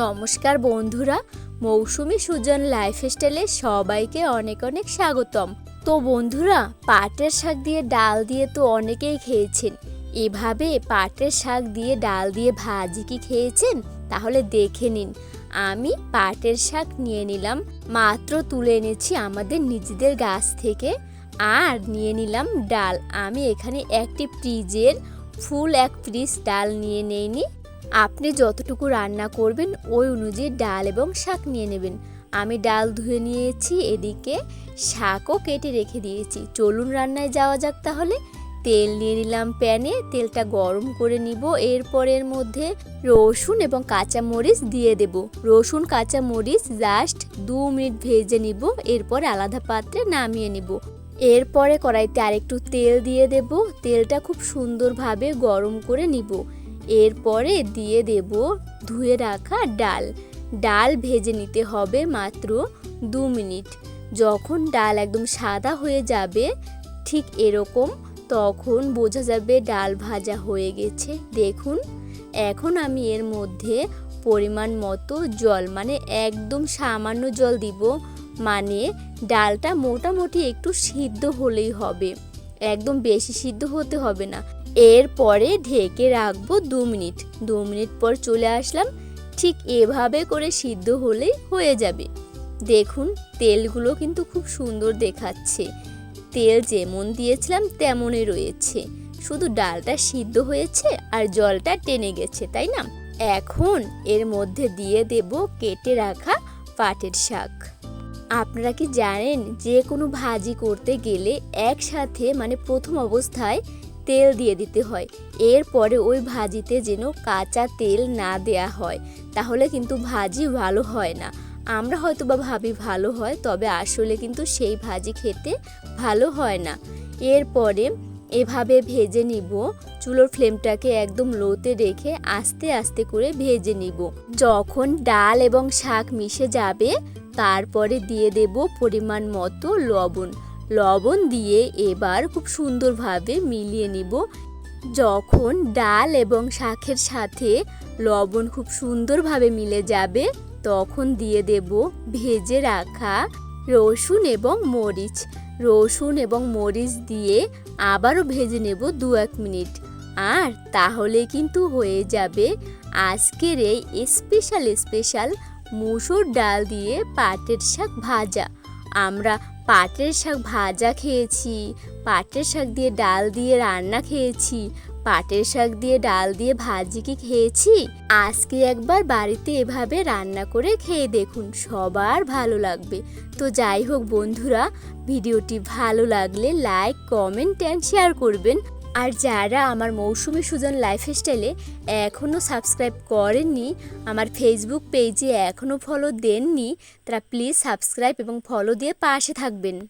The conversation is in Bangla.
নমস্কার বন্ধুরা, মৌসুমি সুজন লাইফস্টাইলে সবাইকে অনেক অনেক স্বাগতম। তো বন্ধুরা, পাটের শাক দিয়ে ডাল দিয়ে তো অনেকেই খেয়েছেন। এভাবে পাটের শাক দিয়ে ডাল দিয়ে ভাজি কি খেয়েছেন? তাহলে দেখে নিন। আমি পাটের শাক নিয়ে নিলাম, মাত্র তুলে এনেছি আমাদের নিজেদের গাছ থেকে, আর নিয়ে নিলাম ডাল। আমি এখানে একটি ফ্রিজের ফুল এক ফ্রিজ ডাল নিয়ে নেইনি। আপনি যতটুকু রান্না করবেন, ওই অনুযায়ী ডাল এবং শাক নিয়ে নেবেন। আমি ডাল ধুয়ে নিয়েছি, এদিকে শাকও কেটে রেখে দিয়েছি। চলুন রান্নায় যাওয়া যাক তাহলে। তেল নিয়ে নিলাম প্যানে, তেলটা গরম করে নিব। এরপর এর মধ্যে রসুন এবং কাঁচা মরিচ দিয়ে দেব। রসুন কাঁচা মরিচ জাস্ট দু মিনিট ভেজে নিব। এরপর আলাদা পাত্রে নামিয়ে নিব। এরপরে কড়াইতে আরেকটু তেল দিয়ে দেব। তেলটা খুব সুন্দরভাবে গরম করে নিব। এরপরে দিয়ে দেব ধুয়ে রাখা ডাল। ডাল ভেজে নিতে হবে মাত্র দু মিনিট। যখন ডাল একদম সাদা হয়ে যাবে, ঠিক এরকম তখন বোঝা যাবে ডাল ভাজা হয়ে গেছে। দেখুন, এখন আমি এর মধ্যে পরিমাণ মতো জল মানে একদম সামান্য জল দিব মানে ডালটা মোটামুটি একটু সিদ্ধ হলেই হবে। একদম বেশি সিদ্ধ হতে হবে না। এরপরে ঢেকে রাখব দু মিনিট। দু মিনিট পর চলে আসলাম। ঠিক এভাবে করে সিদ্ধ হলেই হয়ে যাবে। দেখুন, তেলগুলো কিন্তু খুব সুন্দর দেখাচ্ছে। তেল যেমন দিয়েছিলাম তেমনই রয়েছে। শুধু ডালটা সিদ্ধ হয়েছে আর জলটা টেনে গেছে, তাই না? এখন এর মধ্যে দিয়ে দেব কেটে রাখা পাটের শাক। আপনারা কি জানেন যে কোনো ভাজি করতে গেলে একসাথে মানে প্রথম অবস্থায় তেল দিয়ে দিতে হয়? এরপরে ওই ভাজিতে যেন কাঁচা তেল না দেয়া হয়, তাহলে কিন্তু ভাজি ভালো হয় না। আমরা হয়তো বা ভাবি ভালো হয়, তবে আসলে কিন্তু সেই ভাজি খেতে ভালো হয় না। এরপরে এভাবে ভেজে নিব। চুলোর ফ্লেমটাকে একদম লোতে রেখে আস্তে আস্তে করে ভেজে নিব। যখন ডাল এবং শাক মিশে যাবে তারপরে দিয়ে দেব পরিমাণ মতো লবণ। লবণ দিয়ে এবার খুব সুন্দরভাবে মিলিয়ে নিব। যখন ডাল এবং শাকের সাথে লবণ খুব সুন্দরভাবে মিলে যাবে, তখন দিয়ে দেব ভেজে রাখা রসুন এবং মরিচ। রসুন এবং মরিচ দিয়ে আবারও ভেজে নেব দু এক মিনিট। আর তাহলে কিন্তু হয়ে যাবে আজকের এই স্পেশাল স্পেশাল মুসুর ডাল দিয়ে পাটের শাক ভাজা। আমরা পাটের শাক ভাজা খেয়েছি, পাটের শাক দিয়ে ডাল দিয়ে রান্না খেয়েছি, পাটের শাক দিয়ে ডাল দিয়ে ভাজি কি খেয়েছি? আজকে একবার বাড়িতে এভাবে রান্না করে খেয়ে দেখুন, সবার ভালো লাগবে। তো যাই হোক বন্ধুরা, ভিডিওটি ভালো লাগলে লাইক, কমেন্ট অ্যান্ড শেয়ার করবেন। আর যারা আমার মৌসুমি সুজন লাইফস্টাইলে এখনও সাবস্ক্রাইব করেননি, আমার ফেসবুক পেজে এখনও ফলো দেননি, তারা প্লিজ সাবস্ক্রাইব এবং ফলো দিয়ে পাশে থাকবেন।